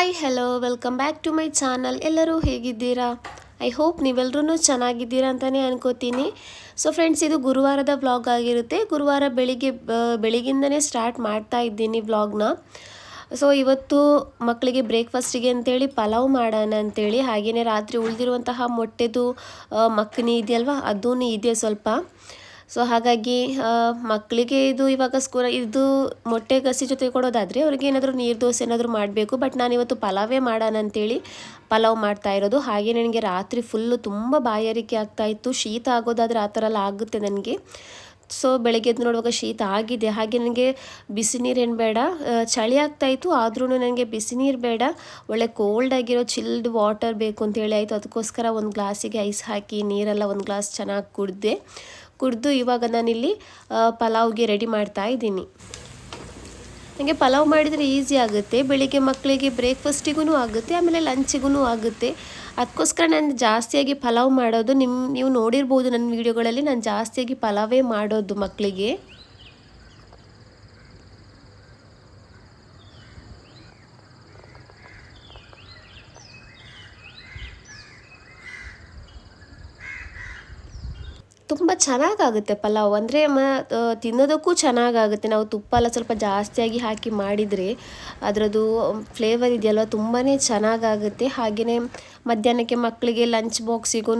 Hi hello welcome back to my channel ಎಲ್ಲರೂ ಹೇಗಿದ್ದೀರಾ? I hope ನೀವೆಲ್ಲರೂ ಚೆನ್ನಾಗಿದ್ದೀರಾ ಅಂತಲೇ ಅನ್ಕೋತೀನಿ. ಸೊ ಫ್ರೆಂಡ್ಸ್ ಇದು ಗುರುವಾರದ ವ್ಲಾಗ್ ಆಗಿರುತ್ತೆ. ಗುರುವಾರ ಬೆಳಿಗ್ಗೆ ಬೆಳಿಗ್ಗಿಂದನೇ ಸ್ಟಾರ್ಟ್ ಮಾಡ್ತಾ ಇದ್ದೀನಿ ವ್ಲಾಗ್ನ ಸೊ ಇವತ್ತು ಮಕ್ಕಳಿಗೆ ಬ್ರೇಕ್ಫಾಸ್ಟಿಗೆ ಅಂತೇಳಿ ಪಲಾವ್ ಮಾಡೋಣ ಅಂತೇಳಿ. ಹಾಗೆಯೇ ರಾತ್ರಿ ಉಳಿದಿರುವಂತಹ ಮೊಟ್ಟೆದು ಮಕ್ಕನಿ ಇದೆಯಲ್ವ? ಅದೂ ಇದೆ ಸ್ವಲ್ಪ. ಸೊ ಹಾಗಾಗಿ ಮಕ್ಕಳಿಗೆ ಇದು ಇವಾಗ ಸ್ಕೂಲ್ ಇದು ಮೊಟ್ಟೆ ಗಸಿ ಜೊತೆ ಕೊಡೋದಾದರೆ ಅವ್ರಿಗೆ ಏನಾದರೂ ನೀರು ದೋಸೆ ಏನಾದರೂ ಮಾಡಬೇಕು. ಬಟ್ ನಾನಿವತ್ತು ಪಲಾವೇ ಮಾಡೋಣ ಅಂತೇಳಿ ಪಲಾವ್ ಮಾಡ್ತಾ ಇರೋದು. ಹಾಗೆ ನನಗೆ ರಾತ್ರಿ ಫುಲ್ಲು ತುಂಬ ಬಾಯಾರಿಕೆ ಆಗ್ತಾ ಇತ್ತು. ಶೀತ ಆಗೋದಾದರೆ ಆ ಥರ ಎಲ್ಲ ಆಗುತ್ತೆ ನನಗೆ. ಸೊ ಬೆಳಗ್ಗೆ ಎದ್ದು ನೋಡುವಾಗ ಶೀತ ಆಗಿದೆ. ಹಾಗೆ ನನಗೆ ಬಿಸಿ ನೀರೇನು ಬೇಡ ಚಳಿ ಆಗ್ತಾ ಇತ್ತು. ಆದ್ರೂ ನನಗೆ ಬಿಸಿ ನೀರು ಬೇಡ. ಒಳ್ಳೆ ಕೋಲ್ಡ್ ಆಗಿರೋ ಚಿಲ್ಡ್ ವಾಟರ್ ಬೇಕು ಅಂತೇಳಿ ಆಯಿತು. ಅದಕ್ಕೋಸ್ಕರ ಒಂದು ಗ್ಲಾಸಿಗೆ ಐಸ್ ಹಾಕಿ ನೀರೆಲ್ಲ ಒಂದು ಗ್ಲಾಸ್ ಚೆನ್ನಾಗಿ ಕುಡಿದೆ. ಕುಡಿದು ಇವಾಗ ನಾನಿಲ್ಲಿ ಪಲಾವ್ಗೆ ರೆಡಿ ಮಾಡ್ತಾ ಇದ್ದೀನಿ. ನನಗೆ ಪಲಾವ್ ಮಾಡಿದರೆ ಈಸಿ ಆಗುತ್ತೆ. ಬೆಳಿಗ್ಗೆ ಮಕ್ಕಳಿಗೆ ಬ್ರೇಕ್ಫಾಸ್ಟಿಗೂ ಆಗುತ್ತೆ, ಆಮೇಲೆ ಲಂಚಿಗೂ ಆಗುತ್ತೆ. ಅದಕ್ಕೋಸ್ಕರ ನಾನು ಜಾಸ್ತಿಯಾಗಿ ಪಲಾವ್ ಮಾಡೋದು ನಿಮ್ಮ ನೀವು ನೋಡಿರ್ಬೋದು ನನ್ನ ವೀಡಿಯೋಗಳಲ್ಲಿ ನಾನು ಜಾಸ್ತಿಯಾಗಿ ಪಲಾವೇ ಮಾಡೋದು ಮಕ್ಕಳಿಗೆ ತುಂಬ ಚೆನ್ನಾಗಾಗುತ್ತೆ ಪಲಾವ್. ಅಂದರೆ ಮ ತಿನ್ನೋದಕ್ಕೂ ಚೆನ್ನಾಗಾಗುತ್ತೆ. ನಾವು ತುಪ್ಪ ಎಲ್ಲ ಸ್ವಲ್ಪ ಜಾಸ್ತಿಯಾಗಿ ಹಾಕಿ ಮಾಡಿದರೆ ಅದರದ್ದು ಫ್ಲೇವರ್ ಇದೆಯಲ್ವ ತುಂಬಾ ಚೆನ್ನಾಗಾಗುತ್ತೆ. ಹಾಗೆಯೇ ಮಧ್ಯಾಹ್ನಕ್ಕೆ ಮಕ್ಕಳಿಗೆ ಲಂಚ್ ಬಾಕ್ಸಿಗೂ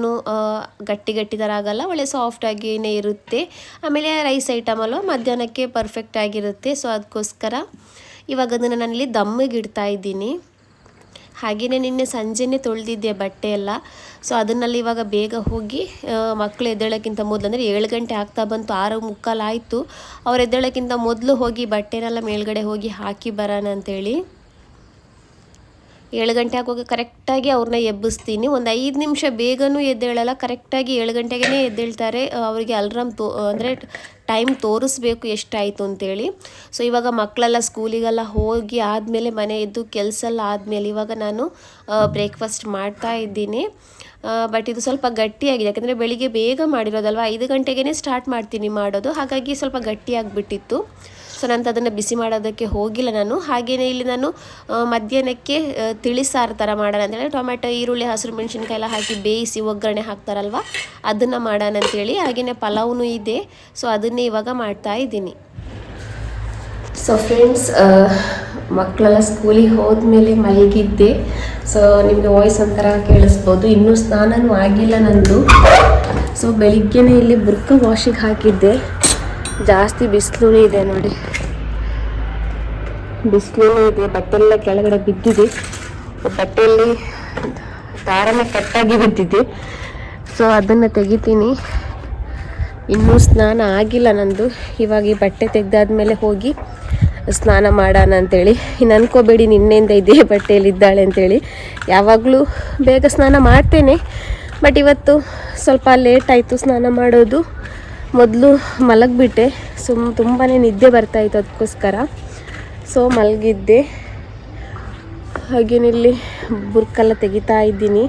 ಗಟ್ಟಿ ಗಟ್ಟಿ ಥರ ಆಗಲ್ಲ, ಒಳ್ಳೆ ಸಾಫ್ಟಾಗಿಯೇ ಇರುತ್ತೆ. ಆಮೇಲೆ ರೈಸ್ ಐಟಮ್ ಅಲ್ವ, ಮಧ್ಯಾಹ್ನಕ್ಕೆ ಪರ್ಫೆಕ್ಟ್ ಆಗಿರುತ್ತೆ. ಸೊ ಅದಕ್ಕೋಸ್ಕರ ಇವಾಗ ಅದನ್ನು ನಾನಿಲ್ಲಿ ದಮ್ಮಿಗೆ ಇಡ್ತಾ ಇದ್ದೀನಿ. ಹಾಗೆಯೇ ನಿನ್ನೆ ಸಂಜೆನೇ ತೊಳೆದಿದ್ದೆ ಬಟ್ಟೆ ಎಲ್ಲ. ಸೊ ಅದನ್ನಲ್ಲಿ ಇವಾಗ ಬೇಗ ಹೋಗಿ ಮಕ್ಕಳು ಎದ್ದೇಳೋಕ್ಕಿಂತ ಮೊದಲು, ಅಂದರೆ ಏಳು ಗಂಟೆ ಆಗ್ತಾ ಬಂತು, ಆರು ಮುಕ್ಕಾಲು ಆಯಿತು. ಅವ್ರು ಎದ್ದೇಳೋಕ್ಕಿಂತ ಮೊದಲು ಹೋಗಿ ಬಟ್ಟೆನೆಲ್ಲ ಮೇಲ್ಗಡೆ ಹೋಗಿ ಹಾಕಿ ಬರೋಣ ಅಂತೇಳಿ. ಏಳು ಗಂಟೆ ಆಗುವಾಗ ಕರೆಕ್ಟಾಗಿ ಅವ್ರನ್ನ ಎಬ್ಬಿಸ್ತೀನಿ. ಒಂದು ಐದು ನಿಮಿಷ ಬೇಗನೂ ಎದ್ದೇಳಲ್ಲ, ಕರೆಕ್ಟಾಗಿ ಏಳು ಗಂಟೆಗೇ ಎದ್ದೇಳ್ತಾರೆ ಅವರಿಗೆ ಅಲ್ರಾಮ್ ತೋ, ಅಂದರೆ ಟೈಮ್ ತೋರಿಸ್ಬೇಕು ಎಷ್ಟಾಯಿತು ಅಂತೇಳಿ. ಸೊ ಇವಾಗ ಮಕ್ಕಳೆಲ್ಲ ಸ್ಕೂಲಿಗೆಲ್ಲ ಹೋಗಿ ಆದಮೇಲೆ ಮನೆ ಎದ್ದು ಕೆಲಸ ಎಲ್ಲ ಆದಮೇಲೆ ಇವಾಗ ನಾನು ಬ್ರೇಕ್ಫಾಸ್ಟ್ ಮಾಡ್ತಾ ಇದ್ದೀನಿ. ಬಟ್ ಇದು ಸ್ವಲ್ಪ ಗಟ್ಟಿಯಾಗಿದೆ. ಯಾಕಂದರೆ ಬೆಳಿಗ್ಗೆ ಬೇಗ ಮಾಡಿರೋದಲ್ವ? ಐದು ಗಂಟೆಗೇ ಸ್ಟಾರ್ಟ್ ಮಾಡ್ತೀನಿ ಮಾಡೋದು. ಹಾಗಾಗಿ ಸ್ವಲ್ಪ ಗಟ್ಟಿಯಾಗಿಬಿಟ್ಟಿತ್ತು. ಸೊ ನಾನು ಅದನ್ನು ಬಿಸಿ ಮಾಡೋದಕ್ಕೆ ಹೋಗಿಲ್ಲ ನಾನು. ಹಾಗೆಯೇ ಇಲ್ಲಿ ನಾನು ಮಧ್ಯಾಹ್ನಕ್ಕೆ ತಿಳಿಸಾರು ತಿಳಿ ಸಾರು ಥರ ಮಾಡೋಣ ಅಂತೇಳಿ ಟೊಮೆಟೊ ಈರುಳ್ಳಿ, ಹಸಿರು ಮೆಣಸಿನ್ಕಾಯಿ ಎಲ್ಲ ಹಾಕಿ ಬೇಯಿಸಿ ಒಗ್ಗರಣೆ ಹಾಕ್ತಾರಲ್ವ, ಅದನ್ನು ಮಾಡೋಣ ಅಂತೇಳಿ ಹಾಗೆಯೇ ಪಲಾವ್ನೂ ಇದೆ. ಸೊ ಅದನ್ನೇ ಇವಾಗ ಮಾಡ್ತಾ ಇದ್ದೀನಿ. ಸೊ ಫ್ರೆಂಡ್ಸ್ ಮಕ್ಕಳೆಲ್ಲ ಸ್ಕೂಲಿಗೆ ಹೋದ್ಮೇಲೆ ಮಲಗಿದ್ದೆ. ಸೊ ನಿಮಗೆ ವಾಯ್ಸ್ ಒಂಥರ ಕೇಳಿಸ್ಬೋದು. ಇನ್ನೂ ಸ್ನಾನನೂ ಆಗಿಲ್ಲ ನಂದು. ಸೊ ಬೆಳಿಗ್ಗೆನೇ ಇಲ್ಲಿ ಬುರ್ಕ ವಾಶಿಗೆ ಹಾಕಿದ್ದೆ. ಜಾಸ್ತಿ ಬಿಸಿಲು ಇದೆ ನೋಡಿ. ಬಿಸಿಲು ಇದೆ ಬಟ್ಟೆ ಎಲ್ಲ ಕೆಳಗಡೆ ಬಿದ್ದಿದೆ. ಬಟ್ಟೆಯಲ್ಲಿ ದಾರನೇ ಕಟ್ಟಾಗಿ ಬಿದ್ದಿದೆ. ಸೊ ಅದನ್ನು ತೆಗಿತೀನಿ. ಇನ್ನೂ ಸ್ನಾನ ಆಗಿಲ್ಲ ನಂದು. ಇವಾಗ ಈ ಬಟ್ಟೆ ತೆಗೆದಾದ್ಮೇಲೆ ಹೋಗಿ ಸ್ನಾನ ಮಾಡೋಣ ಅಂತೇಳಿ. ಇನ್ನು ಅನ್ಕೋಬೇಡಿ, ನಿನ್ನೆಯಿಂದ ಇದೇ ಬಟ್ಟೆಯಲ್ಲಿ ಇದ್ದಾಳೆ ಅಂತೇಳಿ. ಯಾವಾಗಲೂ ಬೇಗ ಸ್ನಾನ ಮಾಡ್ತೇನೆ. ಬಟ್ ಇವತ್ತು ಸ್ವಲ್ಪ ಲೇಟ್ ಆಯಿತು ಸ್ನಾನ ಮಾಡೋದು. ಮೊದಲು ಮಲಗಿಬಿಟ್ಟೆ. ಸುಮ್ ತುಂಬಾ ನಿದ್ದೆ ಬರ್ತಾಯಿತ್ತು ಅದಕ್ಕೋಸ್ಕರ. ಸೊ, ಮಲಗಿದ್ದೆ. ಹಾಗೇನಿಲ್ಲಿ ಬುರ್ಕೆಲ್ಲ ತೆಗಿತಾ ಇದ್ದೀನಿ.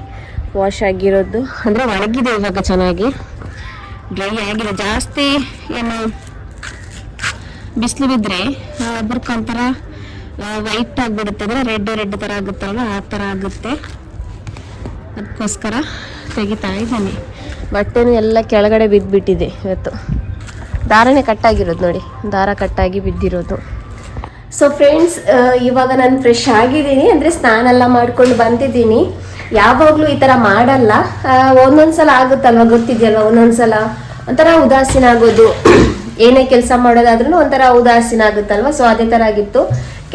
ವಾಶ್ ಆಗಿರೋದು. ಅಂದರೆ ಒಣಗಿದೆ ಇವಾಗ ಚೆನ್ನಾಗಿ. ಡ್ರೈ ಆಗಿದೆ. ಜಾಸ್ತಿ ಏನು ಬಿಸಿಲು ಬಿದ್ದರೆ ಬುರ್ಕ ಒಂಥರ ವೈಟ್ ಆಗಿಬಿಡುತ್ತೆ. ಅಂದರೆ ರೆಡ್ ರೆಡ್ ಥರ ಆಗುತ್ತಲ್ವ? ಆ ಥರ ಆಗುತ್ತೆ. ಅದಕ್ಕೋಸ್ಕರ ತೆಗಿತಾ ಇದ್ದೀನಿ. ಬಟ್ಟೆನೂ ಎಲ್ಲ ಕೆಳಗಡೆ ಬಿದ್ದುಬಿಟ್ಟಿದೆ ಇವತ್ತು. ದಾರನೇ ಕಟ್ಟಾಗಿರೋದು ನೋಡಿ. ದಾರ ಕಟ್ಟಾಗಿ ಬಿದ್ದಿರೋದು. ಸೊ ಫ್ರೆಂಡ್ಸ್ ಇವಾಗ ನಾನು ಫ್ರೆಶ್ ಆಗಿದ್ದೀನಿ. ಅಂದರೆ ಸ್ನಾನ ಎಲ್ಲ ಮಾಡ್ಕೊಂಡು ಬಂದಿದ್ದೀನಿ. ಯಾವಾಗಲೂ ಈ ಥರ ಮಾಡಲ್ಲ. ಒಂದೊಂದು ಸಲ ಆಗುತ್ತಲ್ವ ಗೊತ್ತಿದೆಯಲ್ವ ಒಂದೊಂದ್ಸಲ? ಒಂಥರ ಉದಾಸೀನ ಆಗೋದು. ಏನೇ ಕೆಲಸ ಮಾಡೋದಾದ್ರೂ ಒಂಥರ ಉದಾಸೀನ ಆಗುತ್ತಲ್ವ? ಸೊ ಅದೇ ಥರ ಆಗಿತ್ತು.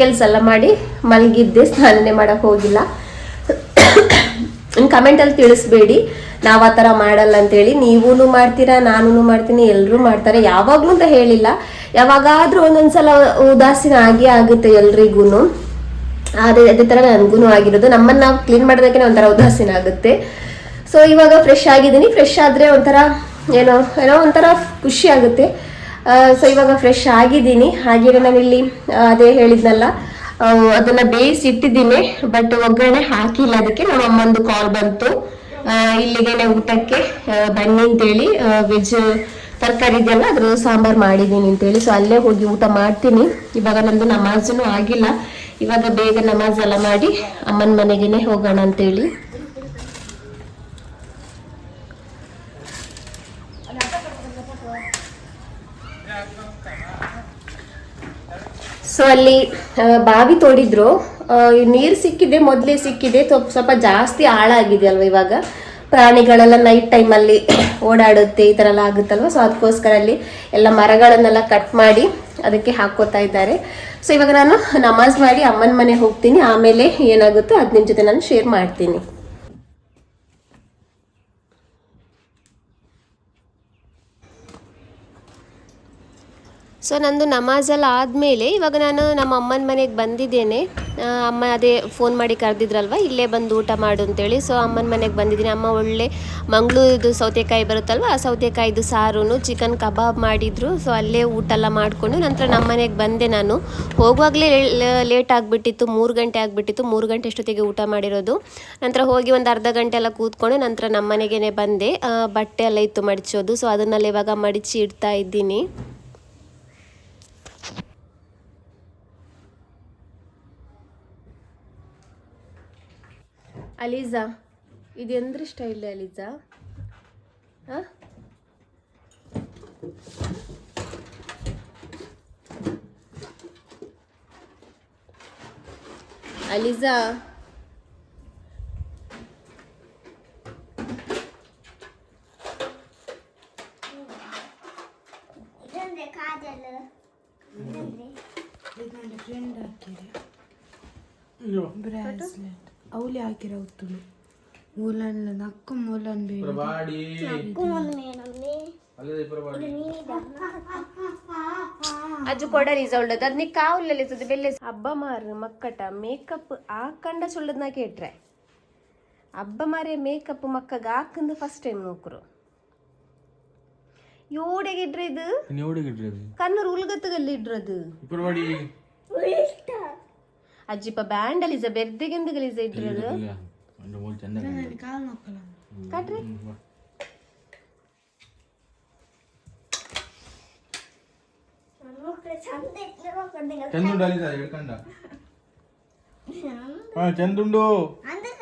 ಕೆಲಸ ಎಲ್ಲ ಮಾಡಿ ಮಲಗಿದ್ದೆ. ಸ್ನಾನನೇ ಮಾಡೋಕ್ಕೆ ಹೋಗಿಲ್ಲ. ಕಮೆಂಟಲ್ಲಿ ತಿಳಿಸ್ಬೇಡಿ. ನಾವು ಆ ಥರ ಮಾಡಲ್ಲ ಅಂತೇಳಿ ನೀವೂ ಮಾಡ್ತೀರಾ ನಾನು ಮಾಡ್ತೀನಿ ಎಲ್ಲರೂ ಮಾಡ್ತಾರೆ, ಯಾವಾಗಲೂ ಅಂತ ಹೇಳಿಲ್ಲ. ಯಾವಾಗಾದರೂ ಒಂದೊಂದ್ಸಲ ಉದಾಸೀನ ಆಗಿಯೇ ಆಗುತ್ತೆ ಎಲ್ರಿಗೂ ಅದೇ ಅದೇ ಥರ ನನಗೂ ಆಗಿರೋದು. ನಮ್ಮನ್ನು ನಾವು ಕ್ಲೀನ್ ಮಾಡೋದಕ್ಕೆ ಒಂಥರ ಉದಾಸೀನ ಆಗುತ್ತೆ. ಸೊ ಇವಾಗ ಫ್ರೆಶ್ ಆಗಿದ್ದೀನಿ. ಫ್ರೆಶ್ ಆದರೆ ಒಂಥರ ಏನೋ ಏನೋ ಒಂಥರ ಖುಷಿ ಆಗುತ್ತೆ. ಸೊ ಇವಾಗ ಫ್ರೆಶ್ ಆಗಿದ್ದೀನಿ. ಹಾಗೆಯೇ ನಾನಿಲ್ಲಿ, ಅದೇ ಹೇಳಿದ್ನಲ್ಲ ಅದನ್ನ ಬೇಯಿಸಿ ಇಟ್ಟಿದ್ದೀನಿ ಬಟ್ ಒಗ್ಗರಣೆ ಹಾಕಿಲ್ಲ ಅದಕ್ಕೆ. ನಮ್ಮ ಅಮ್ಮಂದು ಕಾಲ್ ಬಂತು. ಇಲ್ಲಿಗೆನೆ ಊಟಕ್ಕೆ. ಬನ್ನಿ ಬನ್ನಿ ಅಂತೇಳಿ. ವೆಜ್ ತರಕಾರಿ ಇದೆಯಲ್ಲ ಅದ್ರ ಸಾಂಬಾರ್ ಮಾಡಿದ್ದೀನಿ ಅಂತೇಳಿ. ಸೊ ಅಲ್ಲೇ ಹೋಗಿ ಊಟ ಮಾಡ್ತೀನಿ. ಇವಾಗ ನಂದು ನಮಾಜನು ಆಗಿಲ್ಲ. ಇವಾಗ ಬೇಗ ನಮಾಜ್ ಎಲ್ಲ ಮಾಡಿ ಅಮ್ಮನ ಮನೆಗೇನೆ ಹೋಗೋಣ ಅಂತೇಳಿ. ಸೊ ಅಲ್ಲಿ ಬಾವಿ ತೋಡಿದ್ರು. ನೀರು ಸಿಕ್ಕಿದೆ, ಮೊದಲೇ ಸಿಕ್ಕಿದೆ. ಸ್ವಲ್ಪ ಜಾಸ್ತಿ ಆಳ ಆಗಿದೆ ಅಲ್ವಾ ಇವಾಗ? ಪ್ರಾಣಿಗಳೆಲ್ಲ ನೈಟ್ ಟೈಮಲ್ಲಿ ಓಡಾಡುತ್ತೆ, ಈ ಥರ ಎಲ್ಲ ಆಗುತ್ತಲ್ವ? ಸೊ ಅದಕ್ಕೋಸ್ಕರ ಅಲ್ಲಿ ಎಲ್ಲ ಮರಗಳನ್ನೆಲ್ಲ ಕಟ್ ಮಾಡಿ ಅದಕ್ಕೆ ಹಾಕೋತಾ ಇದ್ದಾರೆ. ಸೊ ಇವಾಗ ನಾನು ನಮಾಜ್ ಮಾಡಿ ಅಮ್ಮನ ಮನೆ ಹೋಗ್ತೀನಿ. ಆಮೇಲೆ ಏನಾಗುತ್ತೋ ಅದು ನಿಮ್ಮ ಜೊತೆ ನಾನು ಶೇರ್ ಮಾಡ್ತೀನಿ. ಸೊ ನಂದು ನಮಾಜೆಲ್ಲ ಆದಮೇಲೆ ಇವಾಗ ನಾನು ನಮ್ಮ ಅಮ್ಮನ ಮನೆಗೆ ಬಂದಿದ್ದೇನೆ. ಅಮ್ಮ ಅದೇ ಫೋನ್ ಮಾಡಿ ಕರೆದಿದ್ರಲ್ವ? ಇಲ್ಲೇ ಬಂದು ಊಟ ಮಾಡು ಅಂತೇಳಿ. ಸೊ ಅಮ್ಮನ ಮನೆಗೆ ಬಂದಿದ್ದೀನಿ. ಅಮ್ಮ ಒಳ್ಳೆ ಮಂಗಳೂರಿದು ಸೌತೆಕಾಯಿ ಬರುತ್ತಲ್ವ, ಆ ಸೌತೆಕಾಯಿದು ಸಾರು ಚಿಕನ್ ಕಬಾಬ್ ಮಾಡಿದ್ರು. ಸೊ ಅಲ್ಲೇ ಊಟ ಎಲ್ಲ ಮಾಡಿಕೊಂಡು ನಂತರ ನಮ್ಮ ಮನೆಗೆ ಬಂದೆ ನಾನು. ಹೋಗುವಾಗಲೇ ಲೇಟ್ ಆಗಿಬಿಟ್ಟಿತ್ತು. ಮೂರು ಗಂಟೆ ಆಗಿಬಿಟ್ಟಿತ್ತು. ಮೂರು ಗಂಟೆ ಅಷ್ಟೊತ್ತಿಗೆ ಊಟ ಮಾಡಿರೋದು. ನಂತರ ಹೋಗಿ ಒಂದು ಅರ್ಧ ಗಂಟೆ ಎಲ್ಲ ಕೂತ್ಕೊಂಡು ನಂತರ ನಮ್ಮ ಮನೆಗೇ ಬಂದೆ. ಬಟ್ಟೆ ಎಲ್ಲ ಇತ್ತು ಮಡಿಚೋದು. ಸೊ ಅದನ್ನೆಲ್ಲ ಇವಾಗ ಮಡಿಚಿ ಇಡ್ತಾ ಇದ್ದೀನಿ. ಅಲೀಜಾ ಇದು ಎಂದ್ರೆ ಸ್ಟೈಲ್ ಅಲೀಜಾ? ಹಾಂ ಅಲೀಜಾ ಇದೊಂದ್ರೆ ಕಾಜಲ್ ಇದೊಂದ್ರೆ ಇದೊಂದು ಫ್ರೆಂಡ್ ಹಾಕಿದೆ ಬ್ರಾಸ್ಲೆಟ್ ಅವಳಿ ಹಾಕಿರೋ ಉತ್ತುಳು ಮೂಲನ್ ನಕ್ಕು ಮೂಲನ್ ಬೇಡ ಪ್ರಭಾಡಿ. ಅಜ್ಜು ಕೊಡಲಿ ಒಳ್ಳೇದು ಅದ್ ನೀ ಕಾವಲಲ್ಲಿ ಬೆಲ್ಲೆ ಹಬ್ಬ ಮಾರು ಮಕ್ಕಟ ಮೇಕಪ್ ಹಾಕಂಡ ಸುಳ್ಳದ್ನ ಕೇಟ್ರೆ. ಹಬ್ಬ ಮಾರೆ ಮೇಕಪ್ ಮಕ್ಕಗ ಹಾಕಂದು ಫಸ್ಟ್ ಟೈಮ್ ನೋಕ್ರು. ಯೋಡೆ ಇಡ್ರೆ ಇದು? ಕಣ್ಣೂರು ಉಲ್ಗತ್ತಗಲ್ಲಿ ಇಡ್ರದು ಅಜ್ಜಿಪ್ಪ ಬ್ಯಾಂಡ್ ಅಲಿಸ ಬೆರ್ದೆಗೆಂದು ಗಲೀಸ ಇಡ್ರದು ಇಲ್ಲ ಒಂದು ಮೂರು ಚಂದ ಕಾಲು ಮಕ್ಕಳ ಕಟ್ರಿ ಮಕ್ಕಳು ಚಂದ ಇಟ್ಲು ಮಕ್ಕಳು ಚಂದುಂಡು ಅಲ್ಲಿ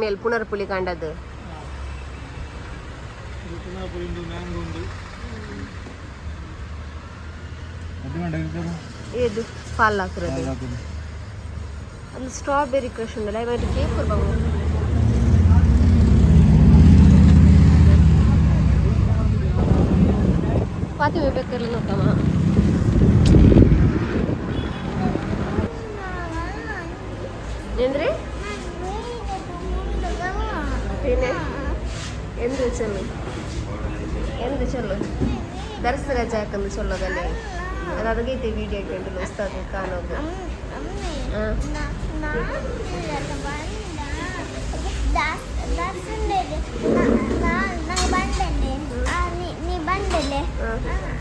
ಮೇಲ್ ಪುನರ್ ಪುಳಿ ಕಂಡದು ಏದು ಪಾಲ್ ಹಾಕಿರೋದು ಅಲ್ಲಿ ಸ್ಟ್ರಾಬೆರಿ ಕ್ರಶ್ ಉಂಡಲ್ಲ ಇವತ್ತು ಕೇಕ್ ಕೊಡ್ಬಾವು ಫಾತಿಮೆ ಬೇಕಾದ್ರೆ ನೋಡಮ್ಮ ಏನ್ರಿ ಎಂದು ಚೊಲ್ಲು ಎಂದು ಚೊಲ್ಲು ದರ್ಸರ ಜಾಕಂದು ಚೊಲ್ಲೋದಲ್ಲಿ ಅದು ಅದಗೈತೆ ವಿಡಿಯೋ ಇಟ್ಕೊಂಡು ಹೊಸ್ತಾಗಿ ಕಾಣೋದು ಬಂದಲ್ಲೇ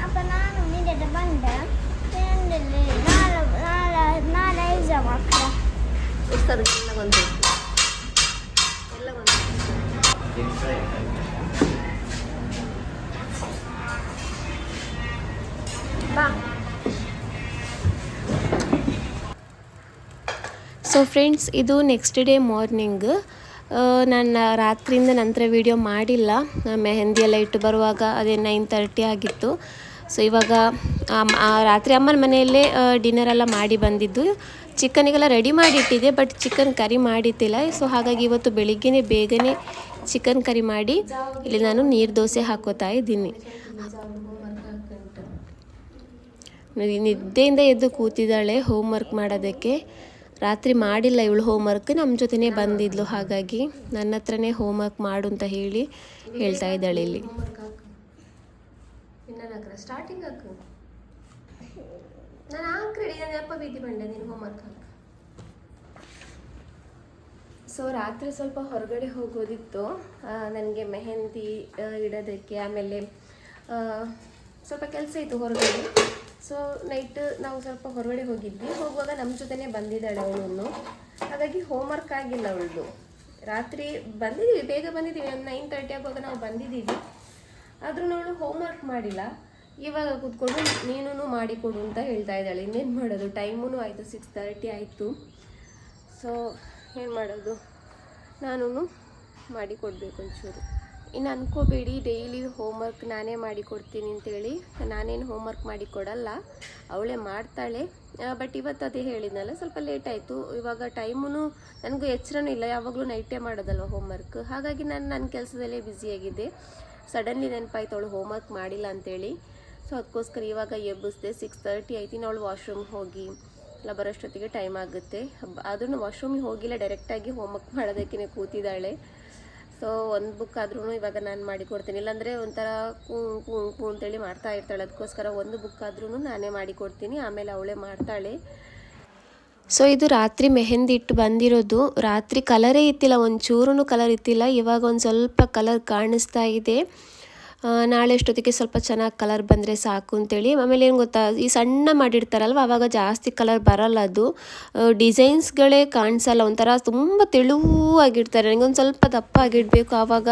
ಅಪ್ಪ ನಾನು ನಿನ್ನ ಬಂದೆ ಬಂದಲ್ಲೇ ನಾಳೆ ನಾಳೆ ನಾಳೆ ಎಕ್ಸಾಮ್ ಅಕ್ಕ ಉಸ್ತಾದ ಸೊ ಫ್ರೆಂಡ್ಸ್ ಇದು ನೆಕ್ಸ್ಟ್ ಡೇ ಮಾರ್ನಿಂಗ್ ನಾನು ರಾತ್ರಿಯಿಂದ ನಂತರ ವಿಡಿಯೋ ಮಾಡಿಲ್ಲ. ಆ ಮೆಹಂದಿ ಎಲ್ಲ ಇಟ್ಟು ಬರುವಾಗ ಅದೇ ನೈನ್ ತರ್ಟಿ ಆಗಿತ್ತು. ಸೊ ಇವಾಗ ರಾತ್ರಿ ಅಮ್ಮನ ಮನೆಯಲ್ಲೇ ಡಿನ್ನರ್ ಎಲ್ಲ ಮಾಡಿ ಬಂದಿದ್ದು. ಚಿಕನಿಗೆಲ್ಲ ರೆಡಿ ಮಾಡಿ ಇಟ್ಟಿದ್ದೆ ಬಟ್ ಚಿಕನ್ ಕರಿ ಮಾಡಿದ್ದಿಲ್ಲ ಸೊ ಹಾಗಾಗಿ ಇವತ್ತು ಬೆಳಿಗ್ಗೆನೇ ಬೇಗನೆ ಚಿಕನ್ ಕರಿ ಮಾಡಿ, ಇಲ್ಲಿ ನಾನು ನೀರು ದೋಸೆ ಹಾಕೋತಾ ಇದ್ದೀನಿ. ನಿದ್ದೆಯಿಂದ ಎದ್ದು ಕೂತಿದ್ದಾಳೆ ಹೋಮ್ ವರ್ಕ್ ಮಾಡೋದಕ್ಕೆ. ರಾತ್ರಿ ಮಾಡಿಲ್ಲ ಇವಳು ಹೋಮ್ ವರ್ಕ್ ನಮ್ಮ ಜೊತೆನೇ ಬಂದಿದ್ಲು, ಹಾಗಾಗಿ ನನ್ನ ಹತ್ರನೇ ಹೋಮ್ ವರ್ಕ್ ಮಾಡು ಅಂತ ಹೇಳಿ ಹೇಳ್ತಾ ಇದ್ದಾಳೆ ಇಲ್ಲಿ. ಸ್ಟಾರ್ಟಿಂಗ್ ನಾನು ಹಾಕ್ರೆಡಿ ನಾನು ಅಪ್ಪ ಬೀದಿ ಬಂಡೆ ನೀನು ಹೋಮ್ವರ್ಕ್ ಹಾಕ. ಸೊ ರಾತ್ರಿ ಸ್ವಲ್ಪ ಹೊರಗಡೆ ಹೋಗೋದಿತ್ತು. ನನಗೆ ಮೆಹೆಂದಿ ಇಡೋದಕ್ಕೆ ಆಮೇಲೆ ಸ್ವಲ್ಪ ಕೆಲಸ ಇತ್ತು ಹೊರಗಡೆ. ಸೊ ನೈಟ್ ನಾವು ಸ್ವಲ್ಪ ಹೊರಗಡೆ ಹೋಗಿದ್ವಿ. ಹೋಗುವಾಗ ನಮ್ಮ ಜೊತೆನೇ ಬಂದಿದ್ದಾಳೆ ಅವಳು ಹಾಗಾಗಿ ಹೋಮ್ವರ್ಕ್ ಆಗಿಲ್ಲ ಅವಳದು. ರಾತ್ರಿ ಬಂದಿದ್ದೀವಿ ಬೇಗ ಬಂದಿದ್ದೀವಿ ಒಂದು ನೈನ್ ತರ್ಟಿ ಆಗುವಾಗ ನಾವು ಬಂದಿದ್ದೀವಿ. ಆದ್ರೂ ಅವಳು ಹೋಮ್ವರ್ಕ್ ಮಾಡಿಲ್ಲ. ಇವಾಗ ಕೂತ್ಕೊಂಡು ನೀನು ಮಾಡಿಕೊಡು ಅಂತ ಹೇಳ್ತಾ ಇದ್ದಾಳೆ. ಇನ್ನೇನು ಮಾಡೋದು? ಟೈಮೂ ಆಯಿತು ಸಿಕ್ಸ್ ತರ್ಟಿ ಆಯಿತು. ಸೊ ಏನು ಮಾಡೋದು? ನಾನು ಮಾಡಿ ಕೊಡಬೇಕು ಒಂಚೂರು. ಇನ್ನು ಅಂದ್ಕೋಬೇಡಿ ಡೈಲಿ ಹೋಮ್ವರ್ಕ್ ನಾನೇ ಮಾಡಿ ಕೊಡ್ತೀನಿ ಅಂತೇಳಿ. ನಾನೇನು ಹೋಮ್ವರ್ಕ್ ಮಾಡಿ ಕೊಡಲ್ಲ, ಅವಳೇ ಮಾಡ್ತಾಳೆ. ಬಟ್ ಇವತ್ತು ಅದೇ ಹೇಳಿದ್ನಲ್ಲ, ಸ್ವಲ್ಪ ಲೇಟ್ ಆಯಿತು. ಇವಾಗ ಟೈಮೂ ನನಗೂ ಎಚ್ಚರನೂ ಇಲ್ಲ, ಯಾವಾಗಲೂ ನೈಟೇ ಮಾಡೋದಲ್ವ ಹೋಮ್ವರ್ಕ್ ಹಾಗಾಗಿ ನಾನು ನನ್ನ ಕೆಲಸದಲ್ಲೇ ಬ್ಯುಸಿಯಾಗಿದ್ದೆ ಸಡನ್ಲಿ ನೆನಪಾಯ್ತು ಅವಳು ಹೋಮ್ವರ್ಕ್ ಮಾಡಿಲ್ಲ ಅಂತೇಳಿ. ಸೊ ಅದಕ್ಕೋಸ್ಕರ ಇವಾಗ ಎಬ್ಬಿಸ್ದೆ ಸಿಕ್ಸ್ ತರ್ಟಿ ಆಯ್ತು. ಅವಳು ವಾಶ್ರೂಮ್ ಹೋಗಿ. ಎಲ್ಲ ಬರೋಷ್ಟೊತ್ತಿಗೆ ಟೈಮ್ ಆಗುತ್ತೆ. ಅದನ್ನು ವಾಶ್ರೂಮಿಗೆ ಹೋಗಿಲ್ಲ ಡೈರೆಕ್ಟಾಗಿ ಹೋಮ್ವರ್ಕ್ ಮಾಡೋದಕ್ಕೆ ಕೂತಿದ್ದಾಳೆ. ಸೊ ಒಂದು ಬುಕ್ ಆದ್ರೂ ಇವಾಗ ನಾನು ಮಾಡಿ ಕೊಡ್ತೀನಿ. ಇಲ್ಲಾಂದರೆ ಒಂಥರ ಕೂ ಕೂ ಕೂ ಅಂತೇಳಿ ಮಾಡ್ತಾ ಇರ್ತಾಳೆ. ಅದಕ್ಕೋಸ್ಕರ ಒಂದು ಬುಕ್ ಆದ್ರೂ ನಾನೇ ಮಾಡಿ ಕೊಡ್ತೀನಿ. ಆಮೇಲೆ ಅವಳೇ ಮಾಡ್ತಾಳೆ. ಸೊ ಇದು ರಾತ್ರಿ ಮೆಹಂದಿ ಇಟ್ಟು ಬಂದಿರೋದು. ರಾತ್ರಿ ಕಲರೇ ಇತ್ತಿಲ್ಲ. ಒಂಚೂರು ಕಲರ್ ಇತ್ತಿಲ್ಲ. ಇವಾಗ ಒಂದು ಸ್ವಲ್ಪ ಕಲರ್ ಕಾಣಿಸ್ತಾ ಇದೆ. ನಾಳೆ ಅಷ್ಟೊತ್ತಿಗೆ ಸ್ವಲ್ಪ ಚೆನ್ನಾಗಿ ಕಲರ್ ಬಂದರೆ ಸಾಕು ಅಂತೇಳಿ. ಆಮೇಲೆ ಏನು ಗೊತ್ತಾ ಈ ಸಣ್ಣ ಮಾಡಿರ್ತಾರಲ್ವ ಅವಾಗ ಜಾಸ್ತಿ ಕಲರ್ ಬರಲ್ಲ ಅದು. ಡಿಸೈನ್ಸ್ಗಳೇ ಕಾಣಿಸಲ್ಲ ಒಂಥರ ತುಂಬ ತೆಳುವಾಗಿರ್ತಾರೆ. ನನಗೆ ಒಂದು ಸ್ವಲ್ಪ ದಪ್ಪ ಆಗಿಡಬೇಕು ಆವಾಗ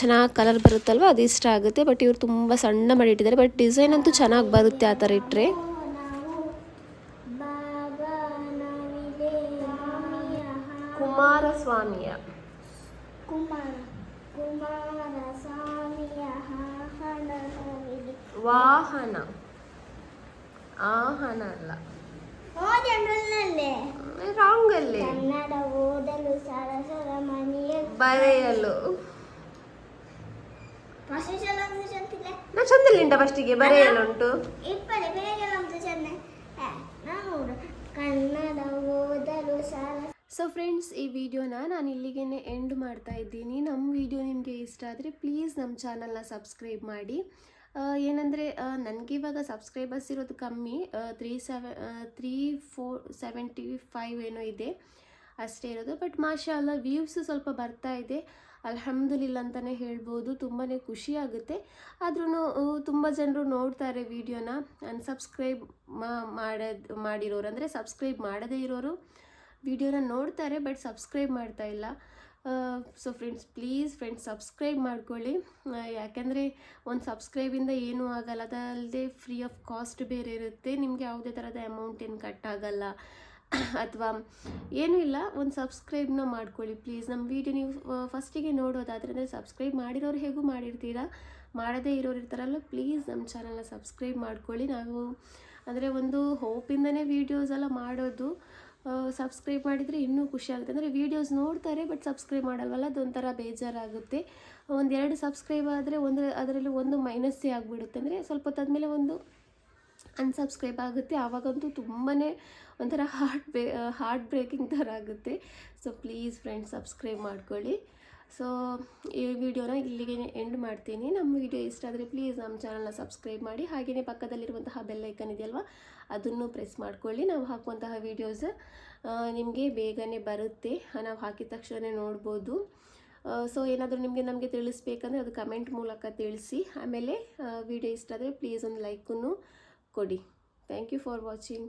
ಚೆನ್ನಾಗಿ ಕಲರ್ ಬರುತ್ತಲ್ವ ಅದು ಇಷ್ಟ ಆಗುತ್ತೆ. ಬಟ್ ಇವರು ತುಂಬ ಸಣ್ಣ ಮಾಡಿಟ್ಟಿದ್ದಾರೆ. ಬಟ್ ಡಿಸೈನ್ ಅಂತೂ ಚೆನ್ನಾಗಿ ಬರುತ್ತೆ ಆ ಥರ ಇಟ್ಟರೆ ಕುಮಾರಸ್ವಾಮಿಯ. ಕುಮಾರ. ವಾಹನ. ಆಹನ ಅಲ್ಲ. ರಾಂಗ್ ಅಲ್ಲಿ ಕನ್ನಡ ಓದಲು ಸರಸರ ಮನೆಯ ಬರೆಯಲು. ನಾ ಚಂದಲ್ಲಿಂಟ ಫಸ್ಟಿಗೆ ಬರೆಯಲು ಉಂಟು ಬೇಗಲ ಬೇಗ ಚಂದ. ನಾನು ಕನ್ನಡ ಸೊ ಫ್ರೆಂಡ್ಸ್ ಈ ವಿಡಿಯೋನ ನಾನು ಇಲ್ಲಿಗೆ ಎಂಡ್ ಮಾಡ್ತಾ ಇದ್ದೀನಿ. ನಮ್ಮ ವಿಡಿಯೋ ನಿಮಗೆ ಇಷ್ಟ ಆದರೆ ಪ್ಲೀಸ್ ನಮ್ಮ ಚಾನಲ್ನ ಸಬ್ಸ್ಕ್ರೈಬ್ ಮಾಡಿ. ಏನಂದರೆ ನನಗಿವಾಗ ಸಬ್ಸ್ಕ್ರೈಬರ್ಸ್ ಇರೋದು ಕಮ್ಮಿ. Three seven three four seventy five ಏನೋ ಇದೆ. ಅಷ್ಟೇ ಇರೋದು. ಬಟ್ ಮಾಷಾ ಅಲ್ಲ ವ್ಯೂವ್ಸು ಸ್ವಲ್ಪ ಬರ್ತಾ ಇದೆ. ಅಲ್ಹಮ್ದುಲಿಲ್ಲ ಅಂತಲೇ ಹೇಳ್ಬೋದು. ತುಂಬಾ ಖುಷಿ ಆಗುತ್ತೆ. ಆದ್ರೂ ತುಂಬ ಜನರು ನೋಡ್ತಾರೆ ವಿಡಿಯೋನ ಅನ್ಸಬ್ಸ್ಕ್ರೈಬ್ ಮಾಡೋದು, ಮಾಡಿರೋರು. ಅಂದರೆ ಸಬ್ಸ್ಕ್ರೈಬ್ ಮಾಡದೇ ಇರೋರು. ವಿಡಿಯೋನ ನೋಡ್ತಾರೆ, ಬಟ್ ಸಬ್ಸ್ಕ್ರೈಬ್ ಮಾಡ್ತಾ ಇಲ್ಲ. So friends please friends subscribe ಮಾಡ್ಕೊಳ್ಳಿ. ಯಾಕೆಂದರೆ ಒಂದು ಸಬ್ಸ್ಕ್ರೈಬಿಂದ ಏನೂ ಆಗಲ್ಲ. ಅದಲ್ಲದೆ ಫ್ರೀ ಆಫ್ ಕಾಸ್ಟ್ ಬೇರೆ ಇರುತ್ತೆ. ನಿಮಗೆ ಯಾವುದೇ ಥರದ ಅಮೌಂಟ್ ಏನು ಕಟ್ ಆಗಲ್ಲ. ಅಥವಾ ಏನೂ ಇಲ್ಲ. ಒಂದು ಸಬ್ಸ್ಕ್ರೈಬ್ನ ಮಾಡ್ಕೊಳ್ಳಿ ಪ್ಲೀಸ್ ನಮ್ಮ ವಿಡಿಯೋ ನೀವು ಫಸ್ಟಿಗೆ ನೋಡೋದಾದ್ರೆ, ಅಂದರೆ ಸಬ್ಸ್ಕ್ರೈಬ್ ಮಾಡಿರೋರು ಹೇಗೂ ಮಾಡಿರ್ತೀರಾ? ಮಾಡದೇ ಇರೋರು ಇರ್ತಾರಲ್ಲ ಪ್ಲೀಸ್ ನಮ್ಮ ಚಾನಲ್ನ ಸಬ್ಸ್ಕ್ರೈಬ್ ಮಾಡ್ಕೊಳ್ಳಿ. ನಾವು, ಅಂದರೆ ಒಂದು ಹೋಪಿಂದನೇ ವೀಡಿಯೋಸ್ ಎಲ್ಲ ಮಾಡೋದು. ಸಬ್ಸ್ಕ್ರೈಬ್ ಮಾಡಿದರೆ ಇನ್ನೂ ಖುಷಿ ಆಗುತ್ತೆ. ಅಂದರೆ ವೀಡಿಯೋಸ್ ನೋಡ್ತಾರೆ ಬಟ್ ಸಬ್ಸ್ಕ್ರೈಬ್ ಮಾಡಲ್ವಲ್ಲ, ಅದೊಂಥರ ಬೇಜಾರಾಗುತ್ತೆ. ಒಂದೆರಡು ಸಬ್ಸ್ಕ್ರೈಬ್ ಆದರೆ ಒಂದು, ಅದರಲ್ಲಿ ಒಂದು ಮೈನಸ್ಸೇ ಆಗಿಬಿಡುತ್ತೆ. ಅಂದರೆ ಸ್ವಲ್ಪ ಹೊತ್ತಾದ್ಮೇಲೆ ಒಂದು ಅನ್ಸಬ್ಸ್ಕ್ರೈಬ್ ಆಗುತ್ತೆ. ಆವಾಗಂತೂ ತುಂಬಾ ಒಂಥರ ಹಾರ್ಟ್ ಬ್ರೇ ಹಾರ್ಟ್ ಬ್ರೇಕಿಂಗ್ ಥರ ಆಗುತ್ತೆ. ಸೊ ಪ್ಲೀಸ್ ಫ್ರೆಂಡ್ಸ್ ಸಬ್ಸ್ಕ್ರೈಬ್ ಮಾಡ್ಕೊಳ್ಳಿ. ಸೊ ಈ ವಿಡಿಯೋನ ಇಲ್ಲಿಗೆ ಎಂಡ್ ಮಾಡ್ತೀನಿ. ನಮ್ಮ ವಿಡಿಯೋ ಇಷ್ಟ ಆದರೆ ಪ್ಲೀಸ್ ನಮ್ಮ ಚಾನಲ್ನ ಸಬ್ಸ್ಕ್ರೈಬ್ ಮಾಡಿ. ಹಾಗೆಯೇ ಪಕ್ಕದಲ್ಲಿರುವಂತಹ ಬೆಲ್ಲೈಕನ್ ಇದೆಯಲ್ವ? ಅದನ್ನು ಪ್ರೆಸ್ ಮಾಡ್ಕೊಳ್ಳಿ. ನಾವು ಹಾಕುವಂತಹ ವೀಡಿಯೋಸ್ ನಿಮಗೆ ಬೇಗನೆ ಬರುತ್ತೆ. ನಾವು ಹಾಕಿದ ತಕ್ಷಣ ನೋಡ್ಬೋದು. ಸೊ ಏನಾದರೂ ನಿಮಗೆ ನಮಗೆ ತಿಳಿಸ್ಬೇಕಂದ್ರೆ ಅದು ಕಮೆಂಟ್ ಮೂಲಕ ತಿಳಿಸಿ. ಆಮೇಲೆ ವಿಡಿಯೋ ಇಷ್ಟ ಆದರೆ ಪ್ಲೀಸ್ ಒಂದು ಲೈಕನ್ನು ಕೊಡಿ. Thank you for watching